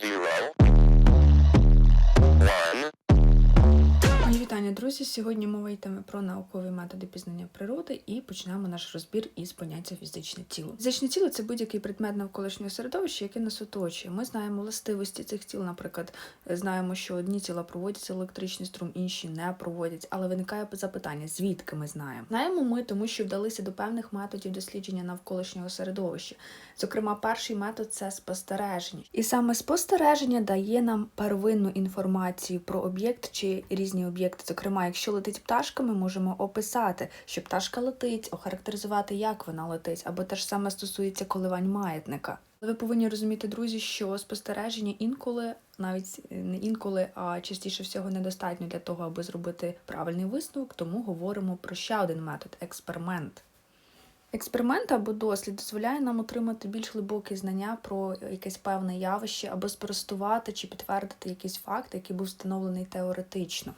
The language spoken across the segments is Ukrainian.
Zero. Вітання, друзі. Сьогодні мова йтиме про наукові методи пізнання природи і почнемо наш розбір із поняття фізичне тіло. Фізичне тіло це будь-який предмет навколишнього середовища, яке нас оточує. Ми знаємо властивості цих тіл, наприклад, знаємо, що одні тіла проводять електричний струм, інші не проводять. Але виникає запитання, звідки ми знаємо? Знаємо ми, тому що вдалися до певних методів дослідження навколишнього середовища. Зокрема, перший метод це спостереження. І саме спостереження дає нам первинну інформацію про об'єкт чи різні об'єкти. Зокрема, якщо летить пташка, ми можемо описати, що пташка летить, охарактеризувати, як вона летить, або те ж саме стосується коливань маятника. Ви повинні розуміти, друзі, що спостереження інколи, навіть не інколи, а частіше всього недостатньо для того, аби зробити правильний висновок, тому говоримо про ще один метод експеримент. Експеримент або дослід дозволяє нам отримати більш глибокі знання про якесь певне явище, або спростувати чи підтвердити якийсь факт, який був встановлений теоретично.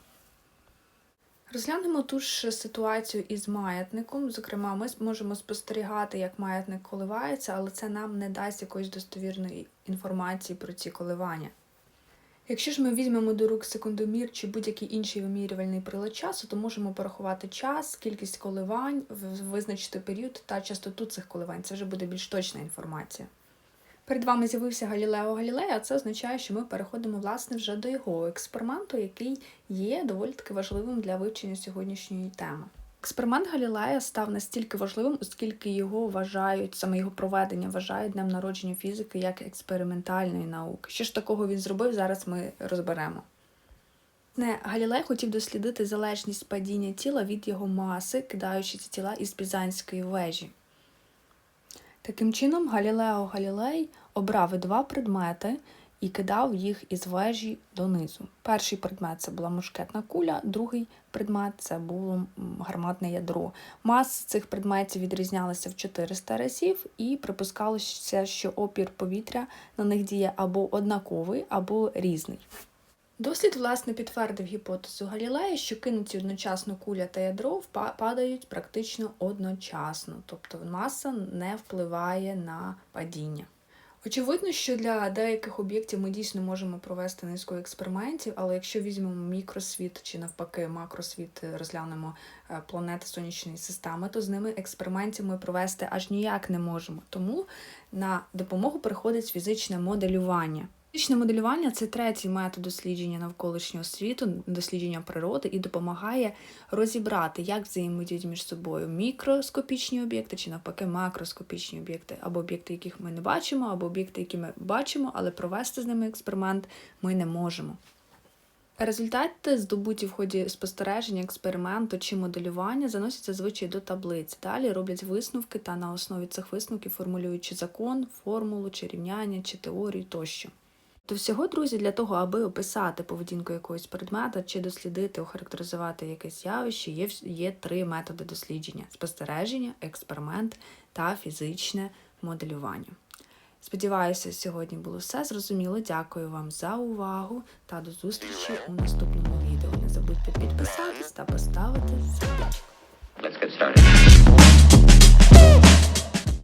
Розглянемо ту ж ситуацію із маятником. Зокрема, ми можемо спостерігати, як маятник коливається, але це нам не дасть якоїсь достовірної інформації про ці коливання. Якщо ж ми візьмемо до рук секундомір чи будь-який інший вимірювальний прилад часу, то можемо порахувати час, кількість коливань, визначити період та частоту цих коливань. Це вже буде більш точна інформація. Перед вами з'явився Галілео Галілей, а це означає, що ми переходимо власне вже до його експерименту, який є доволі таки важливим для вивчення сьогоднішньої теми. Експеримент Галілея став настільки важливим, оскільки його вважають, саме його проведення вважають днем народження фізики як експериментальної науки. Що ж такого він зробив, зараз ми розберемо. Не, Галілей хотів дослідити залежність падіння тіла від його маси, кидаючи ці тіла із Пізанської вежі. Таким чином, Галілео Галілей обрав два предмети і кидав їх із вежі донизу. Перший предмет це була мушкетна куля, другий предмет це було гарматне ядро. Маси цих предметів відрізнялися в 400 разів, і припускалося, що опір повітря на них діє або однаковий, або різний. Дослід, власне, підтвердив гіпотезу Галілея, що кинуті одночасно куля та ядро падають практично одночасно, тобто маса не впливає на падіння. Очевидно, що для деяких об'єктів ми дійсно можемо провести низку експериментів, але якщо візьмемо мікросвіт чи навпаки макросвіт, е, розглянемо е, планети сонячної системи, то з ними експериментів ми провести аж ніяк не можемо. Тому на допомогу приходить фізичне моделювання. Фізичне моделювання це третій метод дослідження навколишнього світу, дослідження природи і допомагає розібрати, як взаємодіють між собою мікроскопічні об'єкти чи навпаки макроскопічні об'єкти, або об'єкти, яких ми не бачимо, або об'єкти, які ми бачимо, але провести з ними експеримент ми не можемо. Результати, здобуті в ході спостереження, експерименту чи моделювання, заносяться звичай до таблиць. Далі роблять висновки та на основі цих висновків формулюють чи закон, формулу, чи рівняння, чи теорію тощо. До всього, друзі, для того, аби описати поведінку якогось предмета чи дослідити, охарактеризувати якесь явище, є, є три методи дослідження: спостереження, експеримент та фізичне моделювання. Сподіваюся, сьогодні було все зрозуміло. Дякую вам за увагу та до зустрічі у наступному відео. Не забудьте підписатись та поставити. Let's get started.